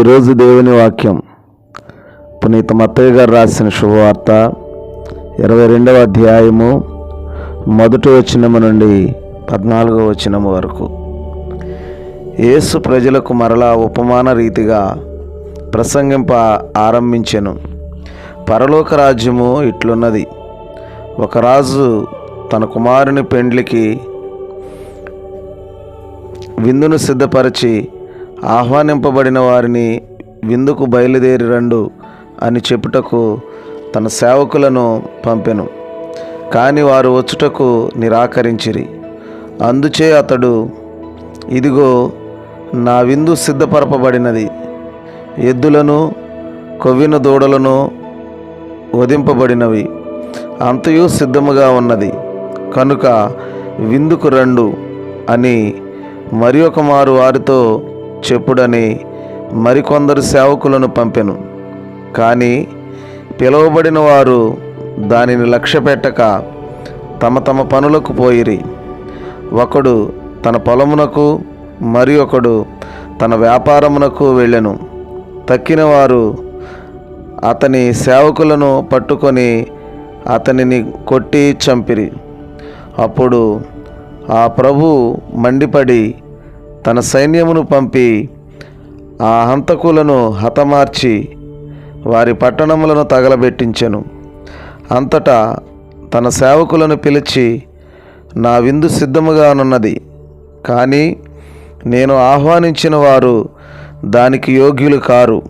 ఈరోజు దేవుని వాక్యం పునీత మత్తయ్య గారు రాసిన శుభవార్త ఇరవై రెండవ అధ్యాయము మొదటి వచనము నుండి పద్నాలుగవ వచనము వరకు. యేసు ప్రజలకు మరలా ఉపమాన రీతిగా ప్రసంగింప ఆరంభించెను. పరలోక రాజ్యము ఇట్లున్నది. ఒక రాజు తన కుమారుని పెండ్లికి విందును సిద్ధపరిచి ఆహ్వానింపబడిన వారిని విందుకు బయలుదేరి రండు అని చెప్పుటకు తన సేవకులను పంపెను. కానీ వారు వచ్చుటకు నిరాకరించిరి. అందుచే అతడు ఇదిగో నా విందు సిద్ధపరపబడినది. ఎద్దులను కొవ్విన దూడలను వధింపబడినవి. అంతయు సిద్ధముగా ఉన్నది. కనుక విందుకు రండు అని మరి ఒక మారు వారితో చెప్పుడని మరికొందరు సేవకులను పంపెను. కానీ పిలువబడిన వారు దానిని లక్ష్యపెట్టక తమ తమ పనులకు పోయిరి. ఒకడు తన పొలమునకు మరి ఒకడు తన వ్యాపారమునకు వెళ్ళెను. తక్కిన వారు అతని సేవకులను పట్టుకొని అతనిని కొట్టి చంపిరి. అప్పుడు ఆ ప్రభు మండిపడి తన సైన్యమును పంపి ఆ హంతకులను హతమార్చి వారి పట్టణములను తగలబెట్టించెను. అంతటా తన సేవకులను పిలిచి నా విందు సిద్ధముగానున్నది కానీ నేను ఆహ్వానించిన వారు దానికి యోగ్యులు కారు.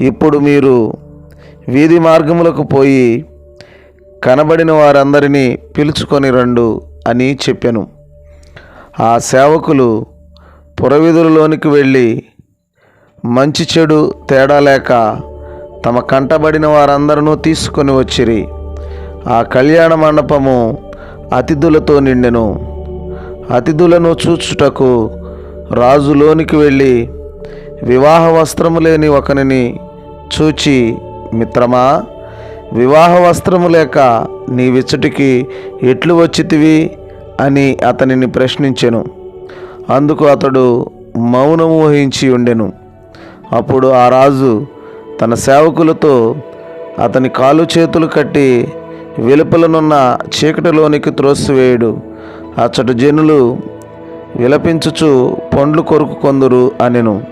ఇప్పుడు మీరు వీధి మార్గములకు పోయి కనబడిన వారందరినీ పిలుచుకొని రండు అని చెప్పాను. ఆ సేవకులు పురవిధులలోనికి వెళ్ళి మంచి చెడు తేడా లేక తమ కంటబడిన వారందరూ తీసుకొని వచ్చిరి. ఆ కళ్యాణ మండపము అతిథులతో నిండెను. అతిథులను చూచుటకు రాజులోనికి వెళ్ళి వివాహ వస్త్రము లేని ఒకనిని చూచి మిత్రమా వివాహ వస్త్రము లేక నీ విచ్చటికి ఎట్లు వచ్చితివి? అని అతనిని ప్రశ్నించెను. అందుకు అతడు మౌనము వహించి ఉండెను. అప్పుడు ఆ రాజు తన సేవకులతో అతని కాలు చేతులు కట్టి వెలుపలనున్న చీకటిలోనికి త్రోసివేయుడు. అచ్చటి జనులు విలపించుచు పండ్లు కొరుకు కొందరు అనెను.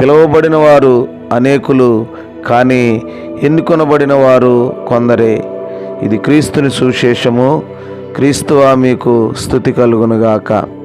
పిలువబడిన వారు అనేకులు కానీ ఎన్నుకొనబడిన వారు కొందరే. ఇది క్రీస్తుని సువిశేషము. క్రీస్తువా మీకు స్థుతి కలుగునుగాక.